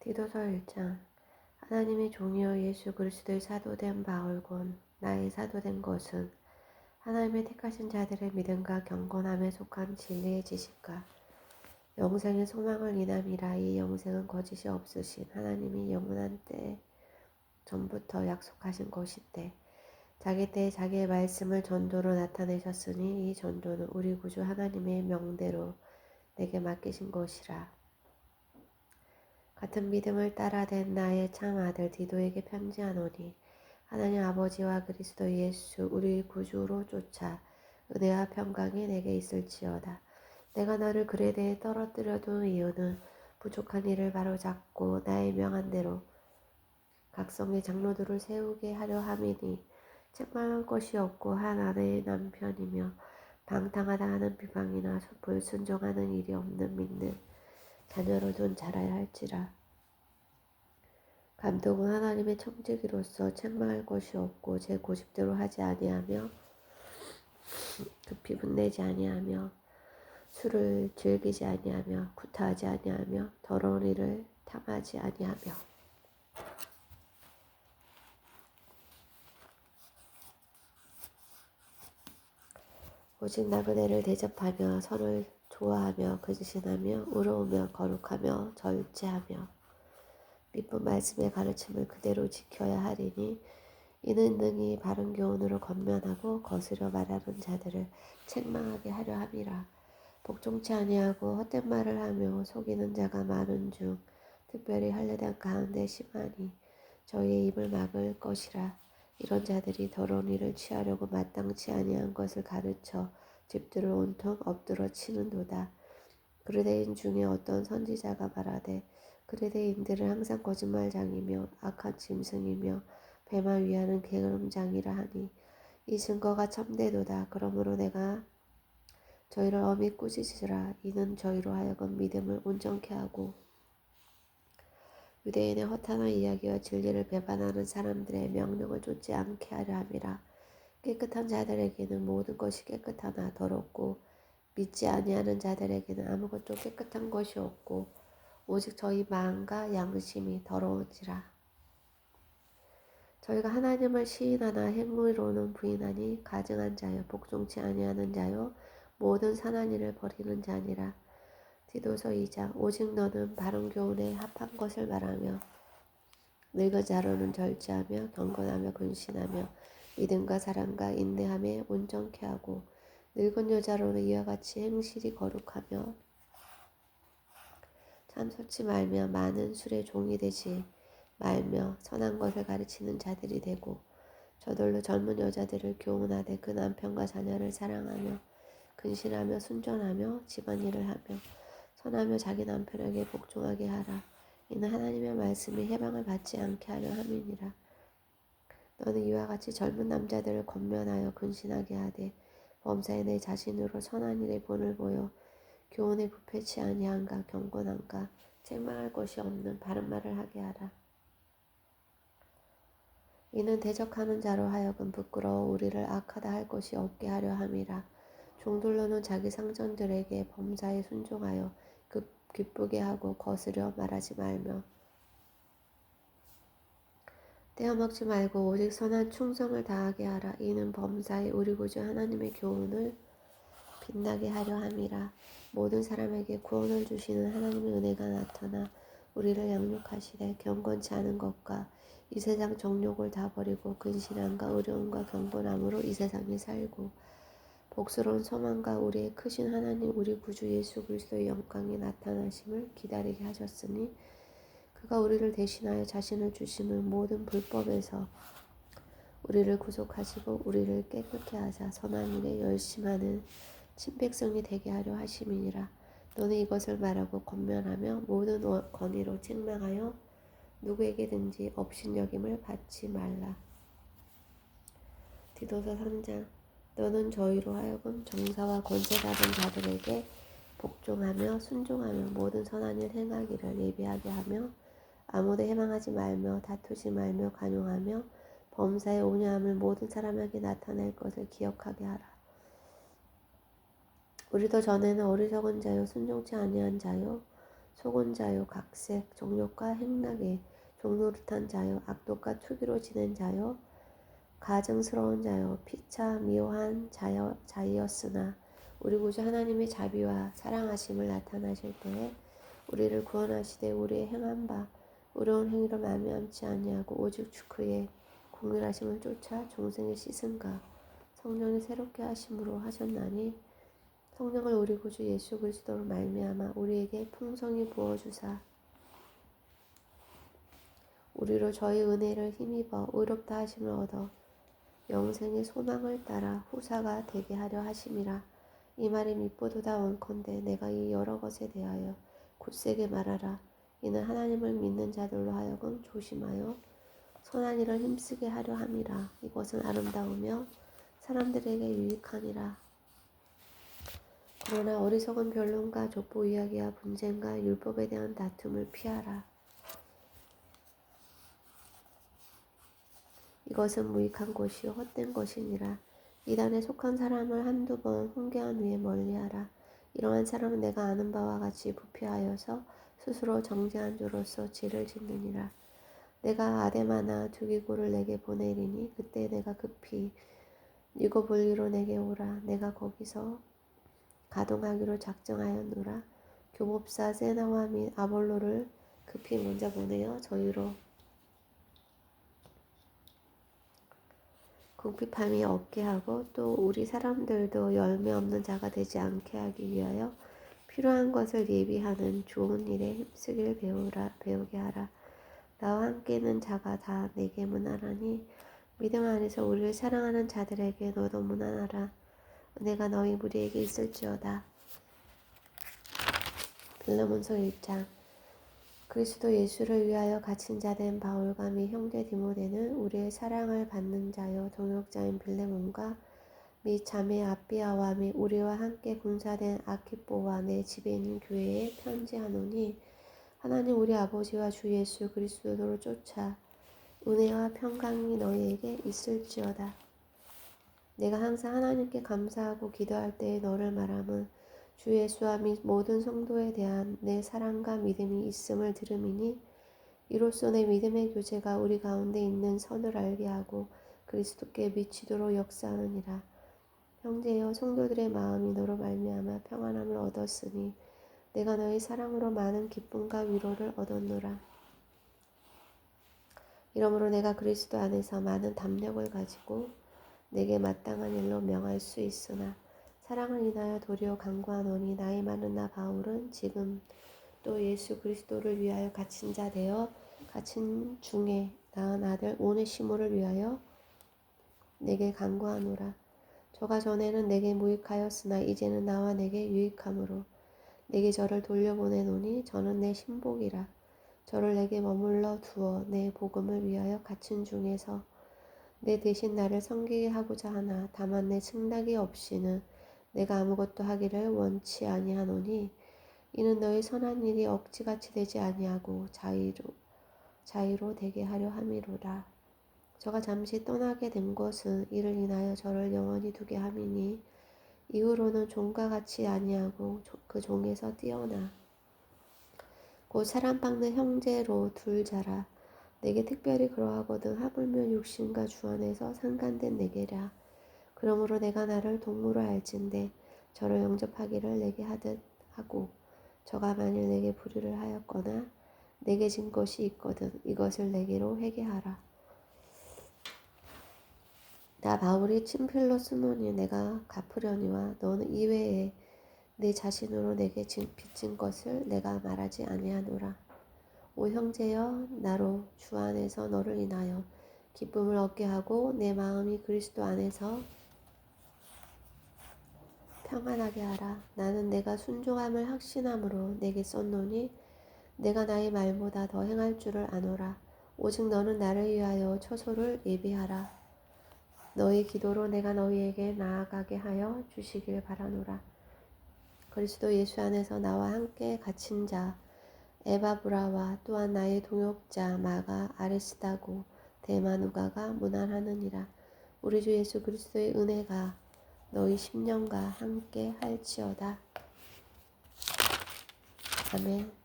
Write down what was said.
디도서 1장. 하나님의 종이여 예수 그리스도의 사도된 바울곤 나의 사도된 것은 하나님의 택하신 자들의 믿음과 경건함에 속한 진리의 지식과 영생의 소망을 인함이라 이 영생은 거짓이 없으신 하나님이 영원한 때 전부터 약속하신 것인데 자기 때에 자기의 말씀을 전도로 나타내셨으니 이 전도는 우리 구주 하나님의 명대로 내게 맡기신 것이라 같은 믿음을 따라 된 나의 참 아들 디도에게 편지하노니 하나님 아버지와 그리스도 예수 우리 구주로 쫓아 은혜와 평강이 내게 있을지어다. 내가 너를 글에 대해 떨어뜨려 둔 이유는 부족한 일을 바로잡고 나의 명한 대로 각성의 장로들을 세우게 하려 함이니 책망할 것이 없고 한 아내의 남편이며 방탕하다 하는 비방이나 불순종하는 일이 없는 믿는 자녀를 둔 자라야 할지라. 감독은 하나님의 청지기로서 책망할 것이 없고 제 고집대로 하지 아니하며 급히 분내지 아니하며 술을 즐기지 아니하며 구타하지 아니하며 더러운 일을 탐하지 아니하며 오직 나그네를 대접하며 선을 좋아하며 거짓이하며 의로우며 거룩하며 절제하며 믿분 말씀의 가르침을 그대로 지켜야 하리니 이는 능히 바른 교훈으로 건면하고 거스려 말하는 자들을 책망하게 하려 함이라. 복종치 아니하고 헛된 말을 하며 속이는 자가 많은 중 특별히 할례당 가운데 심하니 저희의 입을 막을 것이라. 이런 자들이 더러운 일을 취하려고 마땅치 아니한 것을 가르쳐 집들을 온통 엎드러 치는도다. 그르데인 중에 어떤 선지자가 말하되 그르데인들은 항상 거짓말장이며 악한 짐승이며 배만 위하는 게으름장이라 하니 이 증거가 참되도다. 그러므로 내가 저희를 엄히 꾸짖으라. 이는 저희로 하여금 믿음을 온전케 하고 유대인의 허탄한 이야기와 진리를 배반하는 사람들의 명령을 쫓지 않게 하려 함이라. 깨끗한 자들에게는 모든 것이 깨끗하나 더럽고 믿지 아니하는 자들에게는 아무것도 깨끗한 것이 없고 오직 저희 마음과 양심이 더러운지라. 저희가 하나님을 시인하나 행위로는 부인하니 가증한 자요 복종치 아니하는 자요 모든 산한 일을 버리는 자니라. 디도서 2장 오직 너는 바른 교훈에 합한 것을 말하며 늙은 자로는 절제하며 경건하며 근신하며 믿음과 사랑과 인내함에 온전케 하고 늙은 여자로는 이와 같이 행실이 거룩하며 참설치 말며 많은 술의 종이 되지 말며 선한 것을 가르치는 자들이 되고 저절로 젊은 여자들을 교훈하되 그 남편과 자녀를 사랑하며 근신하며 순전하며 집안일을 하며 선하며 자기 남편에게 복종하게 하라. 이는 하나님의 말씀이 해방을 받지 않게 하려 함이니라. 너는 이와 같이 젊은 남자들을 권면하여 근신하게 하되 범사에 내 자신으로 선한 일에 본을 보여 교훈에 부패치 아니한가 경건한가 책망할 것이 없는 바른 말을 하게 하라. 이는 대적하는 자로 하여금 부끄러워 우리를 악하다 할 것이 없게 하려 함이라. 종들로는 자기 상전들에게 범사에 순종하여 기쁘게 하고 거스려 말하지 말며 떼어먹지 말고 오직 선한 충성을 다하게 하라. 이는 범사에 우리 구주 하나님의 교훈을 빛나게 하려 함이라. 모든 사람에게 구원을 주시는 하나님의 은혜가 나타나 우리를 양육하시되 경건치 않은 것과 이 세상 정욕을 다 버리고 근신함과 의로움과 경건함으로 이 세상에 살고 복스러운 소망과 우리의 크신 하나님 우리 구주 예수 그리스도의 영광이 나타나심을 기다리게 하셨으니 그가 우리를 대신하여 자신을 주시는 모든 불법에서 우리를 구속하시고 우리를 깨끗게 하사 선한 일에 열심하는 친백성이 되게 하려 하심이니라. 너는 이것을 말하고 권면하며 모든 권위로 책망하여 누구에게든지 업신여김을 받지 말라. 디도서 3장. 너는 저희로 하여금 정사와 권세 받은 자들에게 복종하며 순종하며 모든 선한 일 행하기를 예비하게 하며 아무도 해망하지 말며 다투지 말며 간용하며 범사의 온유함을 모든 사람에게 나타낼 것을 기억하게 하라. 우리도 전에는 어리석은 자요 순종치 아니한 자요 속은 자요 각색 종욕과 행락에 종노릇한 자요 악독과 투기로 지낸 자요 가증스러운 자요 피차 미워한 자여, 자이었으나 우리 구주 하나님의 자비와 사랑하심을 나타나실 때에 우리를 구원하시되 우리의 행한 바 의로운 행위로 말미암지 아니하고 오직 주 그의 공률하심을 쫓아 종생의 씻음과 성령의 새롭게 하심으로 하셨나니 성령을 우리 구주 예수 그리스도로 말미암아 우리에게 풍성히 부어 주사 우리로 저희 은혜를 힘입어 의롭다 하심을 얻어 영생의 소망을 따라 후사가 되게 하려 하심이라 이 말이 밑보도다 원컨대 내가 이 여러 것에 대하여 굳세게 말하라 이는 하나님을 믿는 자들로 하여금 조심하여 선한 일을 힘쓰게 하려 함이라. 이것은 아름다우며 사람들에게 유익하니라. 그러나 어리석은 변론과 족보 이야기와 분쟁과 율법에 대한 다툼을 피하라. 이것은 무익한 것이요 헛된 것이니라. 이단에 속한 사람을 한두 번 훈계한 후에 멀리하라. 이러한 사람은 내가 아는 바와 같이 부패하여서 스스로 정죄한 자로서 죄를 짓느니라. 내가 아데마나 두기고를 내게 보내리니 그때 내가 급히 니고볼리로 내게 오라. 내가 거기서 가동하기로 작정하였노라. 교법사 세나와 및 아볼로를 급히 먼저 보내어 저희로 궁핍함이 없게 하고 또 우리 사람들도 열매 없는 자가 되지 않게 하기 위하여 필요한 것을 예비하는 좋은 일에 힘쓰기를 배우라 배우게 하라. 나와 함께는 자가 다 내게 문안하니 믿음 안에서 우리를 사랑하는 자들에게 너도 문안하라. 내가 너희 무리에게 있을지어다. 빌라문서 1장 그리스도 예수를 위하여 갇힌 자 된 바울과 및 형제 디모데는 우리의 사랑을 받는 자여 동역자인 빌레몬과 및 자매 아비아와 및 우리와 함께 군사된 아키뽀와 내 집에 있는 교회에 편지하노니 하나님 우리 아버지와 주 예수 그리스도로 쫓아 은혜와 평강이 너희에게 있을지어다. 내가 항상 하나님께 감사하고 기도할 때에 너를 말함은 주 예수와 및 모든 성도에 대한 내 사랑과 믿음이 있음을 들음이니 이로써 내 믿음의 교제가 우리 가운데 있는 선을 알게 하고 그리스도께 미치도록 역사하느니라. 형제여 성도들의 마음이 너로 말미암아 평안함을 얻었으니 내가 너희 사랑으로 많은 기쁨과 위로를 얻었노라. 이러므로 내가 그리스도 안에서 많은 담력을 가지고 내게 마땅한 일로 명할 수 있으나 사랑을 인하여 도리어 강구하노니 나이 많은 나 바울은 지금 또 예수 그리스도를 위하여 갇힌 자 되어 갇힌 중에 낳은 아들 오네시모를 위하여 내게 강구하노라. 저가 전에는 내게 무익하였으나 이제는 나와 내게 유익함으로 내게 저를 돌려보내노니 저는 내 신복이라. 저를 내게 머물러 두어 내 복음을 위하여 갇힌 중에서 내 대신 나를 섬기게 하고자 하나 다만 내 승낙이 없이는 내가 아무것도 하기를 원치 아니하노니 이는 너희 선한 일이 억지같이 되지 아니하고 자유로 자유로 되게 하려 함이로라. 저가 잠시 떠나게 된 것은 이를 인하여 저를 영원히 두게 함이니 이후로는 종과 같이 아니하고 그 종에서 뛰어나. 곧 사랑받는 형제로 둘 자라. 내게 특별히 그러하거든 하물며 육신과 주 안에서 상간된 내게라. 그러므로 내가 나를 동무로 알진대 저를 영접하기를 내게 하듯 하고 저가 만일 내게 불의를 하였거나 내게 진 것이 있거든 이것을 내게로 회개하라. 나 바울이 친필로 쓰노니 내가 갚으려니와 너는 이외에 내 자신으로 내게 빚진 것을 내가 말하지 아니하노라. 오 형제여 나로 주 안에서 너를 인하여 기쁨을 얻게 하고 내 마음이 그리스도 안에서 평안하게 하라. 나는 내가 순종함을 확신함으로 내게 썼노니 내가 나의 말보다 더 행할 줄을 아노라. 오직 너는 나를 위하여 처소를 예비하라. 너희 기도로 내가 너희에게 나아가게 하여 주시길 바라노라. 그리스도 예수 안에서 나와 함께 갇힌 자 에바브라와 또한 나의 동역자 마가 아레스다고 대마누가가 문안하느니라. 우리 주 예수 그리스도의 은혜가 너희 심령과 함께 할지어다. 아멘.